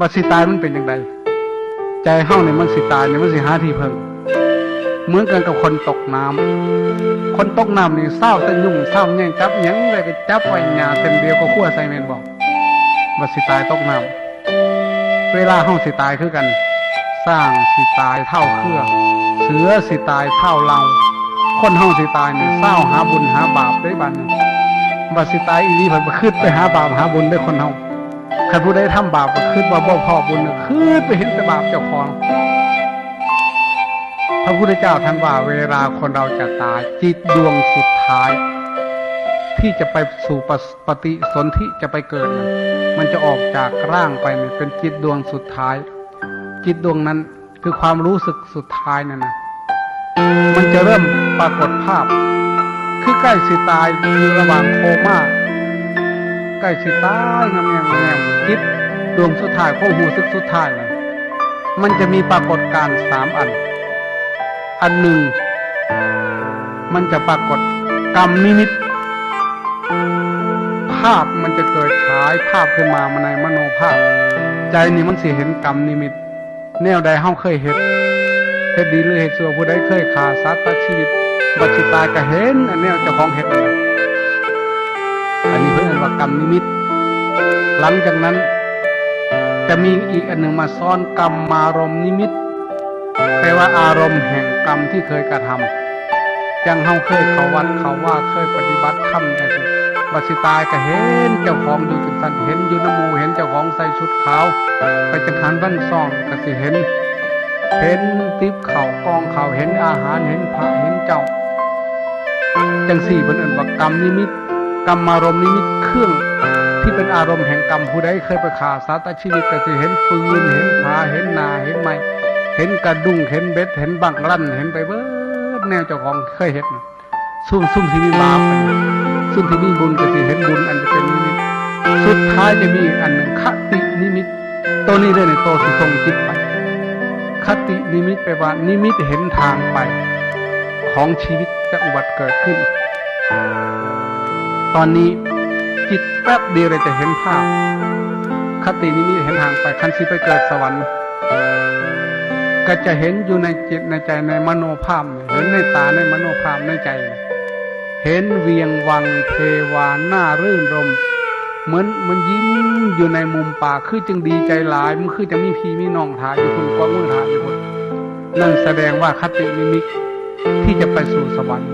บัดสิตายมันเป็นอย่างไรใจเฮาเนี่ยมันสิตายเนี่ยมันสิหาที่เพิ่งเหมือนกันกับคนตกน้ำคนตกน้ำนี่เศร้าแต่ยุ่งเศร้าแย่งจับยังเลยก็จับไว้หยาเต็มเดียวก็ขั้วใส่เมนบอกบัดสิตายตกน้ำเวลาเฮาสิตายคือกัน สร้างสิตายเท่าเครือเสือสิตายเท่าเราคนเฮาสิตายนี่เศร้าหาบุญหาบาปได้บัดนบัดสิตายอีนี้เพิ่นบ่ขึ้นไปหาบาปหาบุญได้คนเฮา ใครผู้ใดทำบาปก็ขึ้นว่าบ่พอบุญก็ขึ้นไปเห็นแต่บาปเจ้าของพระพุทธเจ้าท่านว่าเวลาคนเราจะตาย จิตดวงสุดท้าย ที่จะไปสู่ปปฏิสนธิจะไปเกิดนั้นมันจะออกจากร่างไปเนี่ยเป็นจิตดวงสุดท้าย จิตดวงนั้นคือความรู้สึกสุดท้ายนั่นนะมันจะเริ่มปรากฏภาพ คือใกล้สิตายอยู่ระหว่างโคม่า ใกล้สิตายงามแงมแงมคิดดวงสุดท้ายของหูซึกสุดท้ายเลยมันจะมีปรากฏการณ์สามอัน อันหนึ่ง มันจะปรากฏกรรมนิมิต ภาพมันจะเกิดฉายภาพขึ้นมามาในมโนภาพ ใจนี่มันสิเห็นกรรมนิมิต แนวใดเฮาเคยเห็นเฮ็ดดีหรือเฮ็ดชั่วผู้ใดเคยฆ่าสัตว์ตัดชีวิตบัดสิตายก็เห็นอันแนวเจ้าของเฮ็ด ว่ากรรมนิมิต หลังจากนั้นจะมีอีกอันหนึ่งมาซ้อนกรรมมารมณ์นิมิตแปลว่าอารมณ์แห่งกรรมที่เคยกระทำจังเฮาเคยเขาวัดเขาว่าเคยปฏิบัติธรรมอย่างนี้บัสิตายก็เห็นเจ้าของอยู่จังสันเห็นอยู่น้ำมูเห็นเจ้าของใส่ชุดขาว ไปจังหันบ้างซ่องก็สิเห็น เห็นติบเข่ากองเข่าเห็นอาหารเห็นพระเห็นเจ้า จังสี่เป็นอันว่ากรรมนิมิต กรรมารมณ์นิมิตเครื่อง ที่เป็นอารมณ์แห่งกรรมผู้ใดเคยไปฆ่าสัตว์ตัดชีวิตก็จะเห็นปืนเห็นผาเห็นนาเห็นไม้เห็นกระดุงเห็นเบ็ด เห็นบังลั่นเห็นไปเบิดแนวเจ้าของเคยเห็นซุ่มซุ่มที่มีบาปซุ่มที่มีบุญก็จะเห็นบุญอันจะเป็นนิมิตสุดท้ายจะมีอีกอันหนึ่งคตินิมิตตัวนี้เลยในตัวสิทรงจิตไปคตินิมิตแปลว่านิมิตเห็นทางไป ของชีวิตจะอุบัติเกิดขึ้น ตอนนี้จิตแป๊บเดียวเลยจะเห็นภาพ คตินิมิตเห็นทางไปคันสิไปเกิดสวรรค์ ก็จะเห็นอยู่ในจิตในใจในมโนภาพเห็นในตาในมโนภาพในใจ เห็นเวียงวังเทวาหน้ารื่นรม เหมือนมันยิ้มอยู่ในมุมปากคือจึงดีใจหลายมันคือจะมีพีมีน้องถ่ายอยู่คนกว้างมือถ่ายอยู่คนนั่นแสดงว่าคตินิมิตที่จะไปสู่สวรรค์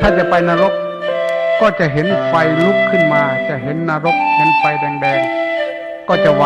ถ้าจะไปนรก ก็จะเห็นไฟลุกขึ้นมา จะเห็นนรก เห็นไฟแดงๆ ก็จะวา